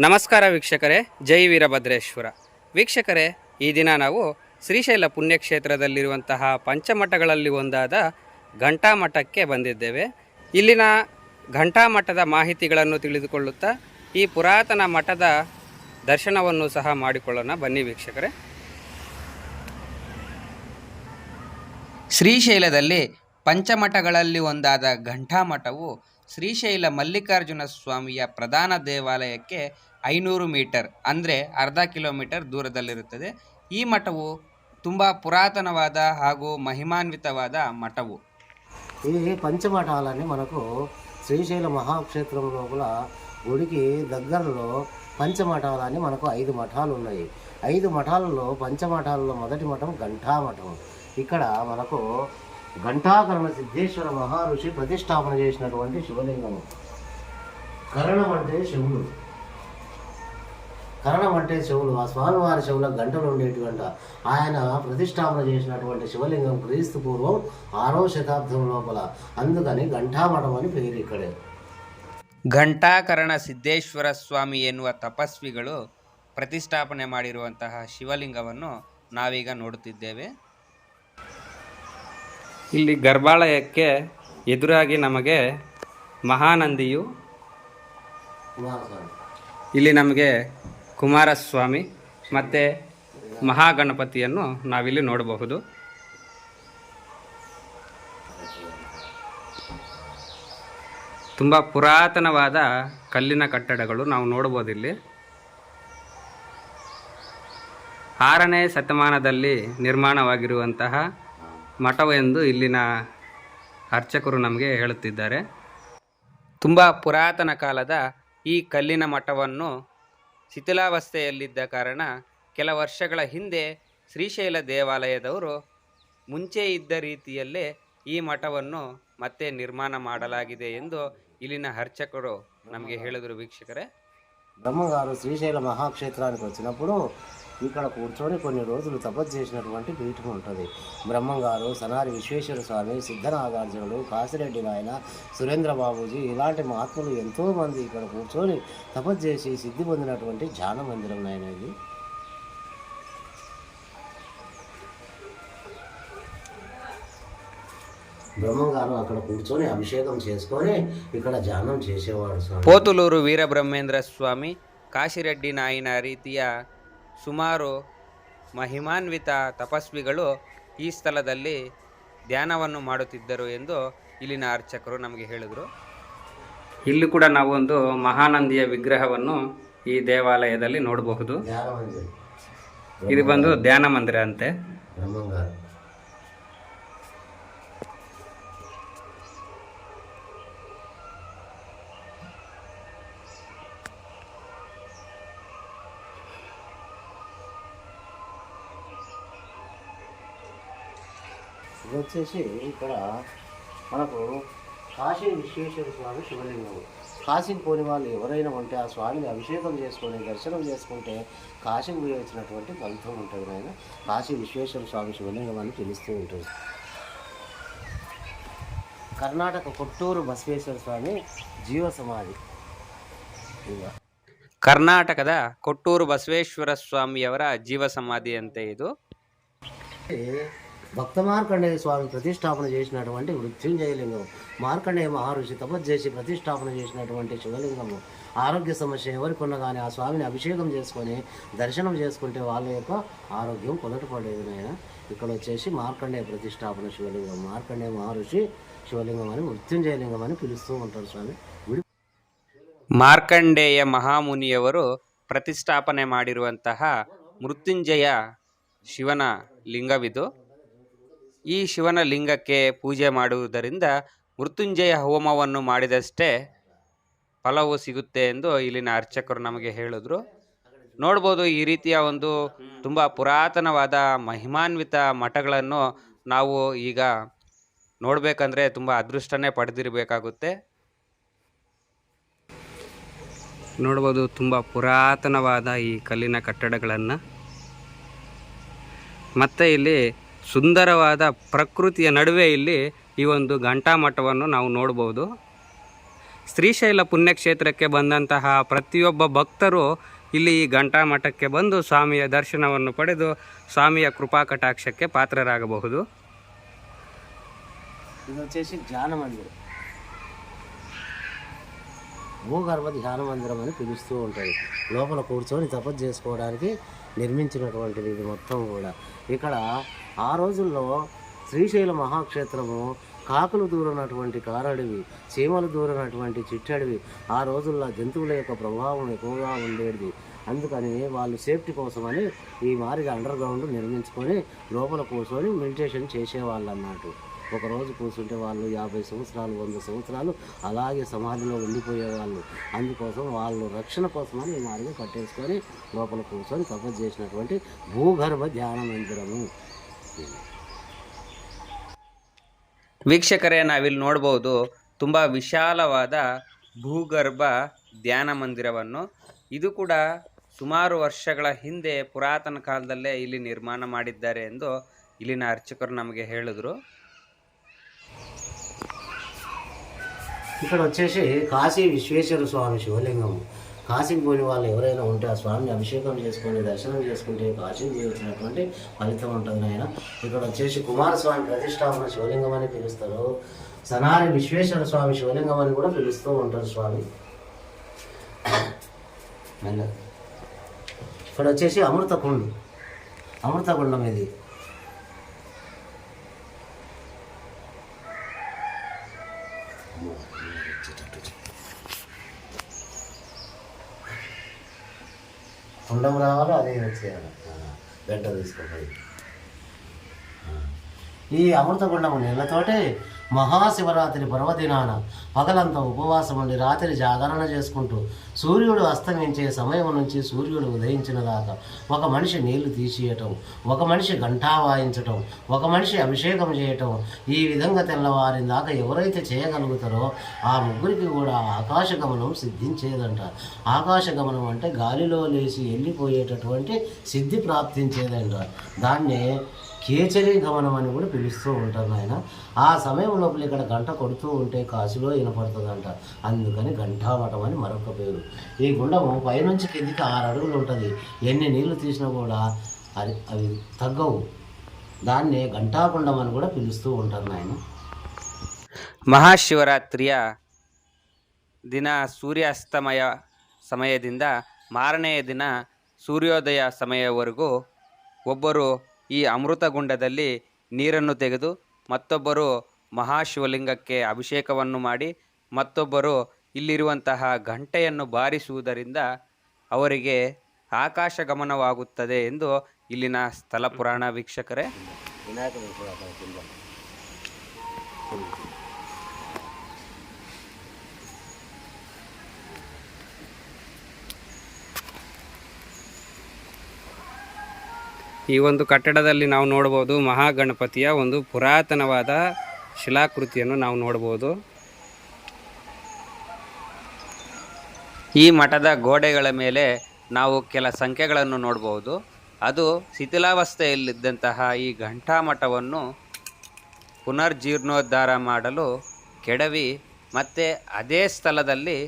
ನಮಸ್ಕಾರ ವೀಕ್ಷಕರೇ, ಜೈ ವೀರಭದ್ರೇಶ್ವರ. ವೀಕ್ಷಕರೇ, ಈ ದಿನ ನಾವು ಶ್ರೀಶೈಲ ಪುಣ್ಯಕ್ಷೇತ್ರದಲ್ಲಿರುವಂತಹ ಪಂಚಮಠಗಳಲ್ಲಿ ಒಂದಾದ ಘಂಟಾಮಠಕ್ಕೆ ಬಂದಿದ್ದೇವೆ. ಇಲ್ಲಿನ ಘಂಟಾಮಠದ ಮಾಹಿತಿಗಳನ್ನು ತಿಳಿದುಕೊಳ್ಳುತ್ತಾ ಈ ಪುರಾತನ ಮಠದ ದರ್ಶನವನ್ನು ಸಹ ಮಾಡಿಕೊಳ್ಳೋಣ. ಬನ್ನಿ ವೀಕ್ಷಕರೇ. ಶ್ರೀಶೈಲದಲ್ಲಿ ಪಂಚಮಠಗಳಲ್ಲಿ ಒಂದಾದ ಘಂಟಾಮಠವು ಶ್ರೀಶೈಲ ಮಲ್ಲಿಕಾರ್ಜುನ ಸ್ವಾಮಿಯ ಪ್ರಧಾನ ದೇವಾಲಯಕ್ಕೆ ಐನೂರು ಮೀಟರ್, ಅಂದರೆ ಅರ್ಧ ಕಿಲೋಮೀಟರ್ ದೂರದಲ್ಲಿರುತ್ತದೆ. ಈ ಮಠವು ತುಂಬ ಪುರಾತನವಾದ ಹಾಗೂ ಮಹಿಮಾನ್ವಿತವಾದ ಮಠವು. ಈ ಪಂಚಮಠಾಲನ್ನೇ ಮನಕು ಶ್ರೀಶೈಲ ಮಹಾಕ್ಷೇತ್ರ ಲೋಪಲ గుడికి దగ్గరలో పంచమఠాలు అని మనకు ఐదు మఠాలు ఉన్నాయి ఐదు మఠాలలో పంచమఠాలలో మొదటి మఠం ఘంటామఠం ఇక్కడ మనకు ఘంటాకరణ సిద్ధేశ్వర మహర్షి ప్రతిష్టాపన చేసినటువంటి శివలింగము కరణం అంటే శివుడు కరణం అంటే చెవులు ఆ స్వామివారి చెవుల గంటలు ఉండేటువంటి గంట ఆయన ప్రతిష్టాపన చేసినటువంటి శివలింగం క్రీస్తు పూర్వం ఆరో శతాబ్దం లోపల అందుకని ఘంటామఠం అని పేరు ఇక్కడే ಘಂಟಾಕರಣ ಸಿದ್ದೇಶ್ವರ ಸ್ವಾಮಿ ಎನ್ನುವ ತಪಸ್ವಿಗಳು ಪ್ರತಿಷ್ಠಾಪನೆ ಮಾಡಿರುವಂತಹ ಶಿವಲಿಂಗವನ್ನು ನಾವೀಗ ನೋಡುತ್ತಿದ್ದೇವೆ ಇಲ್ಲಿ ಗರ್ಭಾಲಯಕ್ಕೆ ಎದುರಾಗಿ ನಮಗೆ ಮಹಾನಂದಿಯು ಇಲ್ಲಿ ನಮಗೆ ಕುಮಾರಸ್ವಾಮಿ ಮತ್ತು ಮಹಾಗಣಪತಿಯನ್ನು ನಾವಿಲ್ಲಿ ನೋಡಬಹುದು. ತುಂಬ ಪುರಾತನವಾದ ಕಲ್ಲಿನ ಕಟ್ಟಡಗಳು ನಾವು ನೋಡ್ಬೋದು ಇಲ್ಲಿ. ಆರನೇ ಶತಮಾನದಲ್ಲಿ ನಿರ್ಮಾಣವಾಗಿರುವಂತಹ ಮಠವೆಂದು ಇಲ್ಲಿನ ಅರ್ಚಕರು ನಮಗೆ ಹೇಳುತ್ತಿದ್ದಾರೆ. ತುಂಬ ಪುರಾತನ ಕಾಲದ ಈ ಕಲ್ಲಿನ ಮಠವನ್ನು ಶಿಥಿಲಾವಸ್ಥೆಯಲ್ಲಿದ್ದ ಕಾರಣ ಕೆಲ ವರ್ಷಗಳ ಹಿಂದೆ ಶ್ರೀಶೈಲ ದೇವಾಲಯದವರು ಮುಂಚೆ ಇದ್ದ ರೀತಿಯಲ್ಲೇ ಈ ಮಠವನ್ನು ಮತ್ತೆ ನಿರ್ಮಾಣ ಮಾಡಲಾಗಿದೆ ಎಂದು ಇಲ್ಲಿನ ಅರ್ಚಕರು ನಮಗೆ ಹೇಳಿದರು ವೀಕ್ಷಕರೇ. బ్రహ్మగారు శ్రీశైల మహాక్షేత్రానికి వచ్చినప్పుడు ఇక్కడ కూర్చొని కొన్ని రోజులు తపస్సు చేసినటువంటి పీఠం ఉంటుంది. బ్రహ్మంగారు సనారి విశ్వేశ్వర స్వామి సిద్ధనాగార్జునుడు కాసిరెడ్డి నాయన సురేంద్ర బాబూజీ ఇలాంటి మహాత్ములు ఎంతోమంది ఇక్కడ కూర్చొని తపస్సు చేసి సిద్ధి పొందినటువంటి ధ్యాన మందిరం నాయన ఇది. బ్రహ్మంగారు అక్కడ కూర్చొని అభిషేకం చేసుకొని ఇక్కడ ధ్యానం చేసేవాడు స్వామి ಪೋತುಲೂರು ವೀರಬ್ರಹ್ಮೇಂದ್ರ ಸ್ವಾಮಿ ಕಾಶಿರೆಡ್ಡಿ ನಾಯಿನ ರೀತಿಯ ಸುಮಾರು ಮಹಿಮಾನ್ವಿತ ತಪಸ್ವಿಗಳು ಈ ಸ್ಥಳದಲ್ಲಿ ಧ್ಯಾನವನ್ನು ಮಾಡುತ್ತಿದ್ದರು ಎಂದು ಇಲ್ಲಿನ ಅರ್ಚಕರು ನಮಗೆ ಹೇಳಿದರು ಇಲ್ಲಿ ಕೂಡ ನಾವು ಒಂದು ಮಹಾನಂದಿಯ ವಿಗ್ರಹವನ್ನು ಈ ದೇವಾಲಯದಲ್ಲಿ ನೋಡಬಹುದು ధ్యాన మందిరం ಇದು ಬಂದು ಧ್ಯಾನ ಮಂದಿರ ಅಂತೆ ఇది వచ్చేసి ఇక్కడ మనకు కాశీ విశ్వేశ్వర స్వామి శివలింగం కాశీకి పోని వాళ్ళు ఎవరైనా ఉంటే ఆ స్వామిని అభిషేకం చేసుకొని దర్శనం చేసుకుంటే కాశీకి పోయి వచ్చినటువంటి ఫలితం ఉంటుంది ఆయన కాశీ విశ్వేశ్వర స్వామి శివలింగం అని పిలుస్తూ ఉంటుంది కర్ణాటక కొట్టూరు బసవేశ్వర స్వామి జీవ సమాధి ఇక ಕರ್ನಾಟಕದ ಕೊಟ್ಟೂರು ಬಸವೇಶ್ವರ ಸ್ವಾಮಿಯವರ ಜೀವ ಸಮಾಧಿ ಅಂತೆ ಇದು భక్త మార్కండేయ స్వామి ప్రతిష్టాపన చేసినటువంటి మృత్యుంజయలింగం మార్కండేయ మహర్షి తపస్సు చేసి ప్రతిష్టాపన చేసినటువంటి శివలింగము ఆరోగ్య సమస్య ఎవరికి ఉన్నా కానీ ఆ స్వామిని అభిషేకం చేసుకొని దర్శనం చేసుకుంటే వాళ్ళ యొక్క ఆరోగ్యం కొలటపడేది నాయన ఇక్కడ వచ్చేసి మార్కండేయ ప్రతిష్టాపన శివలింగం మార్కండేయ మహర్షి శివలింగం అని మృత్యుంజయలింగం అని పిలుస్తూ ఉంటారు స్వామి గుడి ಮಾರ್ಕಂಡೇಯ ಮಹಾಮುನಿಯವರು ಪ್ರತಿಷ್ಠಾಪನೆ ಮಾಡಿರುವಂತಹ ಮೃತ್ಯುಂಜಯ ಶಿವನ ಲಿಂಗವಿದು ಈ ಶಿವನ ಲಿಂಗಕ್ಕೆ ಪೂಜೆ ಮಾಡುವುದರಿಂದ ಮೃತ್ಯುಂಜಯ ಹೋಮವನ್ನು ಮಾಡಿದಷ್ಟೇ ಫಲವು ಸಿಗುತ್ತೆ ಎಂದು ಇಲ್ಲಿನ ಅರ್ಚಕರು ನಮಗೆ ಹೇಳಿದ್ರು. ನೋಡ್ಬೋದು ಈ ರೀತಿಯ ಒಂದು ತುಂಬ ಪುರಾತನವಾದ ಮಹಿಮಾನ್ವಿತ ಮಠಗಳನ್ನು ನಾವು ಈಗ ನೋಡಬೇಕಂದ್ರೆ ತುಂಬ ಅದೃಷ್ಟನೇ ಪಡೆದಿರಬೇಕಾಗುತ್ತೆ. ನೋಡ್ಬೋದು ತುಂಬ ಪುರಾತನವಾದ ಈ ಕಲ್ಲಿನ ಕಟ್ಟಡಗಳನ್ನು. ಮತ್ತು ಇಲ್ಲಿ ಸುಂದರವಾದ ಪ್ರಕೃತಿಯ ನಡುವೆ ಇಲ್ಲಿ ಈ ಒಂದು ಘಂಟಾ ಮಠವನ್ನು ನಾವು ನೋಡ್ಬೋದು. ಶ್ರೀಶೈಲ ಪುಣ್ಯಕ್ಷೇತ್ರಕ್ಕೆ ಬಂದಂತಹ ಪ್ರತಿಯೊಬ್ಬ ಭಕ್ತರು ಇಲ್ಲಿ ಈ ಘಂಟಾ ಮಠಕ್ಕೆ ಬಂದು ಸ್ವಾಮಿಯ ದರ್ಶನವನ್ನು ಪಡೆದು ಸ್ವಾಮಿಯ ಕೃಪಾ ಕಟಾಕ್ಷಕ್ಕೆ ಪಾತ್ರರಾಗಬಹುದು. భూగర్భ ధ్యాన మందిరం అని పిలుస్తూ ఉంటుంది. లోపల కూర్చొని తపస్సు చేసుకోవడానికి నిర్మించినటువంటిది ఇది మొత్తం కూడా. ఇక్కడ ఆ రోజుల్లో శ్రీశైల మహాక్షేత్రము కాకులు దూరినటువంటి కారడివి చీమలు దూరనటువంటి చిట్టడివి ఆ రోజుల్లో జంతువుల యొక్క ప్రభావం ఎక్కువగా ఉండేది. అందుకని వాళ్ళు సేఫ్టీ కోసమని ఈ మారిగా అండర్ గ్రౌండ్ నిర్మించుకొని లోపల కూర్చొని మెడిటేషన్ చేసేవాళ్ళు అన్నట్టు ఒక రోజు కూర్చుంటే వాళ్ళు యాభై సంవత్సరాలు వంద సంవత్సరాలు అలాగే సమాధిలో ఉండిపోయేవాళ్ళు అందుకోసం వాళ్ళు రక్షణ కోసమని ఈ మారిగా కట్టేసుకొని లోపల కూర్చొని తపస్సు చేసినటువంటి భూగర్భ ధ్యాన మందిరము ವೀಕ್ಷಕರೇ ನಾವಿಲ್ಲಿ ನೋಡ್ಬೋದು ತುಂಬ ವಿಶಾಲವಾದ ಭೂಗರ್ಭ ಧ್ಯಾನ ಮಂದಿರವನ್ನು ಇದು ಕೂಡ ಸುಮಾರು ವರ್ಷಗಳ ಹಿಂದೆ ಪುರಾತನ ಕಾಲದಲ್ಲೇ ಇಲ್ಲಿ ನಿರ್ಮಾಣ ಮಾಡಿದ್ದಾರೆ ಎಂದು ಇಲ್ಲಿನ ಅರ್ಚಕರು ನಮಗೆ ಹೇಳಿದ್ರು ఇక్కడ వచ్చేసి కాశీ విశ్వేశ్వర స్వామి శివలింగము కాశీకి పోయిన వాళ్ళు ఎవరైనా ఉంటే ఆ స్వామిని అభిషేకం చేసుకొని దర్శనం చేసుకుంటే కాశీకి వచ్చినటువంటి ఫలితం ఉంటుంది ఆయన ఇక్కడ వచ్చేసి కుమారస్వామి ప్రతిష్టాపన శివలింగం అని పిలుస్తారు సనారి విశ్వేశ్వర స్వామి శివలింగం అని కూడా పిలుస్తూ ఉంటారు స్వామి మెల్లగా. ఇక్కడ వచ్చేసి అమృతకుండు. అమృతకుండం ఇది. కుండం రావాలో అదే వచ్చేయాలి. గంట తీసుకోవాలి ఈ అమృతగుండము నీళ్ళతోటే మహాశివరాత్రి పర్వదినాన పగలంతా ఉపవాసం ఉండి రాత్రి జాగరణ చేసుకుంటూ సూర్యుడు అస్తమించే సమయం నుంచి సూర్యుడు ఉదయించిన దాకా ఒక మనిషి నీళ్ళు తీసియటం ఒక మనిషి గంటా వాయించటం ఒక మనిషి అభిషేకం చేయటం ఈ విధంగా తెల్లవారిన దాకా ఎవరైతే చేయగలుగుతారో ఆ ముగ్గురికి కూడా ఆకాశ గమనం సిద్ధించేదంట. ఆకాశ గమనం అంటే గాలిలో లేచి వెళ్ళిపోయేటటువంటి సిద్ధి ప్రాప్తించేదంట. దాన్నే కేచరి గమనం అని కూడా పిలుస్తూ ఉంటారు ఆయన ఆ సమయం లోపల ఇక్కడ గంట కొడుతూ ఉంటే కాశీలో వినపడుతుందంట అందుకని ఘంటామఠం అని మరొక పేరు ఈ గుండము పైనుంచి కిందికి ఆరు అడుగులు ఉంటుంది ఎన్ని నీళ్లు తీసినా కూడా అది అవి తగ్గవు దాన్నే ఘంటాకుండం అని కూడా పిలుస్తూ ఉంటారు నాయన ಮಹಾಶಿವರಾತ್ರಿಯ ದಿನ ಸೂರ್ಯಾಸ್ತಮಯ ಸಮಯದಿಂದ ಮಾರನೆಯ ದಿನ ಸೂರ್ಯೋದಯ ಸಮಯವರೆಗೂ ಒಬ್ಬರು ಈ ಅಮೃತಗುಂಡದಲ್ಲಿ ನೀರನ್ನು ತೆಗೆದು ಮತ್ತೊಬ್ಬರು ಮಹಾಶಿವಲಿಂಗಕ್ಕೆ ಅಭಿಷೇಕವನ್ನು ಮಾಡಿ ಮತ್ತೊಬ್ಬರು ಇಲ್ಲಿರುವಂತಹ ಗಂಟೆಯನ್ನು ಬಾರಿಸುವುದರಿಂದ ಅವರಿಗೆ ಆಕಾಶ ಗಮನವಾಗುತ್ತದೆ ಎಂದು ಇಲ್ಲಿನ ಸ್ಥಳ ಪುರಾಣ ವೀಕ್ಷಕರೇ. ಈ ಒಂದು ಕಟ್ಟಡದಲ್ಲಿ ನಾವು ನೋಡ್ಬೋದು ಮಹಾಗಣಪತಿಯ ಒಂದು ಪುರಾತನವಾದ ಶಿಲಾಕೃತಿಯನ್ನು ನಾವು ನೋಡ್ಬೋದು ಈ ಮಠದ ಗೋಡೆಗಳ ಮೇಲೆ ನಾವು ಕೆಲ ಸಂಖ್ಯೆಗಳನ್ನು ನೋಡಬಹುದು. ಅದು ಶಿಥಿಲಾವಸ್ಥೆಯಲ್ಲಿದ್ದಂತಹ ಈ ಘಂಟಾ ಮಠವನ್ನು ಪುನರ್ಜೀರ್ಣೋದ್ಧಾರ ಮಾಡಲು ಕೆಡವಿ ಮತ್ತು ಅದೇ ಸ್ಥಳದಲ್ಲಿ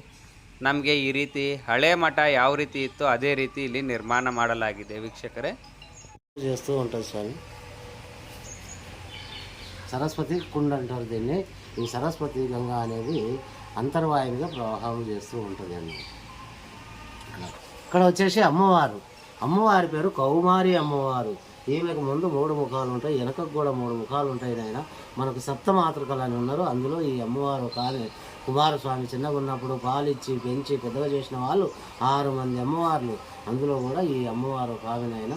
ನಮಗೆ ಈ ರೀತಿ ಹಳೆ ಮಠ ಯಾವ ರೀತಿ ಇತ್ತು ಅದೇ ರೀತಿ ಇಲ್ಲಿ ನಿರ್ಮಾಣ ಮಾಡಲಾಗಿದೆ ವೀಕ್ಷಕರೇ. చేస్తూ ఉంటుంది స్వామి. సరస్వతి కుండ అంటారు దీన్ని. ఈ సరస్వతి గంగ అనేది అంతర్వాయువుగా ప్రవాహం చేస్తూ ఉంటుంది అన్నమాట. ఇక్కడ వచ్చేసి అమ్మవారు. అమ్మవారి పేరు కౌమారి అమ్మవారు. ఈమెకు ముందు మూడు ముఖాలు ఉంటాయి వెనకకు కూడా మూడు ముఖాలు ఉంటాయి ఆయన మనకు సప్తమాతృకలు అని ఉన్నారు. అందులో ఈ అమ్మవారు ఒక కుమారస్వామి చిన్నగా ఉన్నప్పుడు పాలిచ్చి పెంచి పెద్దగా చేసిన వాళ్ళు ఆరు మంది అమ్మవార్లు. అందులో కూడా ఈ అమ్మవారు కావినైనా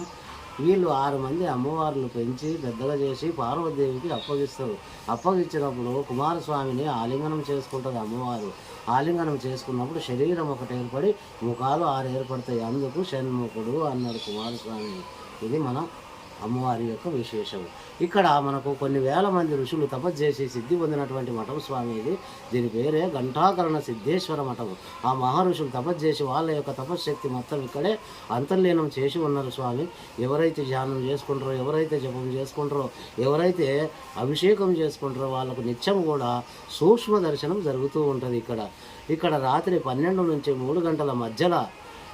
వీళ్ళు ఆరు మంది అమ్మవార్లు పెంచి పెద్దగా చేసి పార్వతీదేవికి అప్పగిస్తారు. అప్పగించినప్పుడు కుమారస్వామిని ఆలింగనం చేసుకుంటుంది అమ్మవారు. ఆలింగనం చేసుకున్నప్పుడు శరీరం ఒకటి ఏర్పడి ముఖాలు ఆరు ఏర్పడతాయి. అందుకు షణ్ముఖుడు అన్నాడు కుమారస్వామి. ఇది మన అమ్మవారి యొక్క విశేషం ఇక్కడ మనకు కొన్ని వేల మంది ఋషులు తపస్సు చేసి సిద్ధి పొందినటువంటి మఠం స్వామి ఇది. దీని పేరే ఘంటాకరణ సిద్ధేశ్వర మఠం ఆ మహర్షులు తపస్సు చేసి వాళ్ళ యొక్క తపశ్శక్తి మొత్తం ఇక్కడే అంతర్లీనం చేసి ఉన్నారు స్వామి. ఎవరైతే ధ్యానం చేసుకుంటారో ఎవరైతే జపం చేసుకుంటారో ఎవరైతే అభిషేకం చేసుకుంటారో వాళ్ళకు నిత్యం కూడా సూక్ష్మ దర్శనం జరుగుతూ ఉంటుంది ఇక్కడ. ఇక్కడ రాత్రి పన్నెండు నుంచి మూడు గంటల మధ్యలో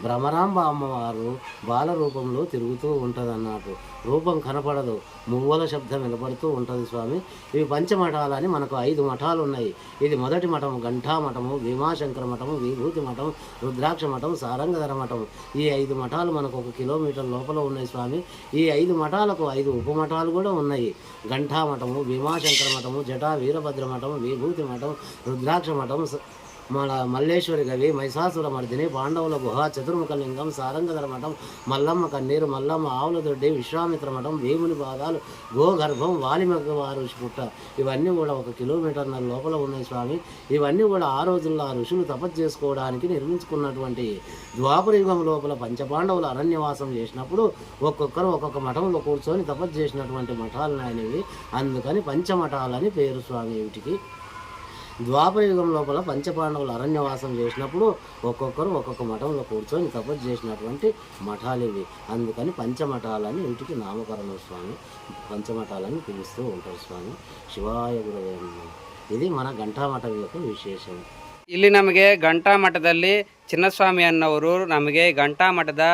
భ్రమరాంబ అమ్మవారు బాల రూపంలో తిరుగుతూ ఉంటుంది అన్నట్టు రూపం కనపడదు. మువ్వల శబ్దం వినపడుతూ ఉంటుంది స్వామి. ఇవి పంచమఠాలని మనకు ఐదు మఠాలు ఉన్నాయి ఇది మొదటి మఠం ఘంటా మఠము భీమాశంకర మఠము విభూతి మఠం రుద్రాక్ష మఠం సారంగధర మఠం. ఈ ఐదు మఠాలు మనకు ఒక కిలోమీటర్ లోపల ఉన్నాయి స్వామి. ఈ ఐదు మఠాలకు ఐదు ఉపమఠాలు కూడా ఉన్నాయి. ఘంటా మఠము భీమాశంకర మఠము జటా వీరభద్ర మఠం విభూతి మఠం రుద్రాక్ష మఠం మన మల్లేశ్వరి గవి మహిషాసుర మర్దిని పాండవుల గుహ చతుర్ముఖ లింగం సారంగధర మఠం మల్లమ్మ కన్నీరు మల్లమ్మ ఆవుల దొడ్డి విశ్వామిత్ర మఠం భీముని పాదాలు గోగర్భం వాలిమగ వారు పుట్ట. ఇవన్నీ కూడా ఒక కిలోమీటర్ల లోపల ఉన్నాయి స్వామి. ఇవన్నీ కూడా ఆ రోజుల్లో ఆ ఋషులు తపస్సు చేసుకోవడానికి నిర్మించుకున్నటువంటి ద్వాపరయుగం లోపల పంచపాండవులు అరణ్యవాసం చేసినప్పుడు ఒక్కొక్కరు ఒక్కొక్క మఠంలో కూర్చొని తపస్సు చేసినటువంటి మఠాలు ఆయనవి అందుకని పంచమఠాలని పేరు స్వామి వీటికి. ద్వాపరయుగం లోపల పంచపాండవులు అరణ్యవాసం చేసినప్పుడు ఒక్కొక్కరు ఒక్కొక్క మఠంలో కూర్చొని తపస్సు చేసినటువంటి మఠాలు ఇవి అందుకని పంచమఠాలని వీటికి నామకరణం స్వామి పంచమఠాలని పిలుస్తూ ఉంటారు స్వామి శివాయ గురవే నమః. ఇది మన ఘంటామఠం యొక్క ವಿಶೇಷ ಇಲ್ಲಿ ನಮಗೆ ಘಂಟಾ ಮಠದಲ್ಲಿ ಚಿನ್ನಸ್ವಾಮಿ ಅನ್ನವರು ನಮಗೆ ಘಂಟಾ ಮಠದ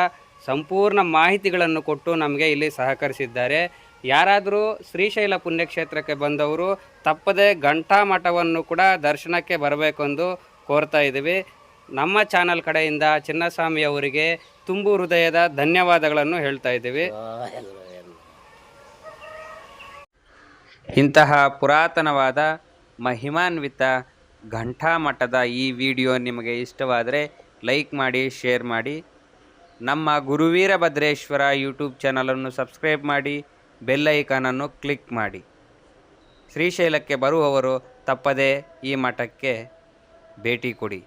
ಸಂಪೂರ್ಣ ಮಾಹಿತಿಗಳನ್ನು ಕೊಟ್ಟು ನಮಗೆ ಇಲ್ಲಿ ಸಹಕರಿಸಿದ್ದಾರೆ ಯಾರಾದರೂ ಶ್ರೀಶೈಲ ಪುಣ್ಯಕ್ಷೇತ್ರಕ್ಕೆ ಬಂದವರು ತಪ್ಪದೆ ಘಂಟಾ ಮಠವನ್ನು ಕೂಡ ದರ್ಶನಕ್ಕೆ ಬರಬೇಕೆಂದು ಕೋರ್ತಾ ಇದ್ದೀವಿ. ನಮ್ಮ ಚಾನಲ್ ಕಡೆಯಿಂದ ಚಿನ್ನಸ್ವಾಮಿ ಅವರಿಗೆ ತುಂಬು ಹೃದಯದ ಧನ್ಯವಾದಗಳನ್ನು ಹೇಳ್ತಾ ಇದ್ದೀವಿ. ಇಂತಹ ಪುರಾತನವಾದ ಮಹಿಮಾನ್ವಿತ ಘಂಟಾ ಮಠದ ಈ ವಿಡಿಯೋ ನಿಮಗೆ ಇಷ್ಟವಾದರೆ ಲೈಕ್ ಮಾಡಿ ಶೇರ್ ಮಾಡಿ. ನಮ್ಮ ಗುರುವೀರ ಭದ್ರೇಶ್ವರ ಯೂಟ್ಯೂಬ್ ಚಾನಲನ್ನು ಸಬ್ಸ್ಕ್ರೈಬ್ ಮಾಡಿ. ಬೆಲ್ ಐಕಾನನ್ನು ಕ್ಲಿಕ್ ಮಾಡಿ. ಶ್ರೀಶೈಲಕ್ಕೆ ಬರುವವರು ತಪ್ಪದೇ ಈ ಮಠಕ್ಕೆ ಭೇಟಿ ಕೊಡಿ.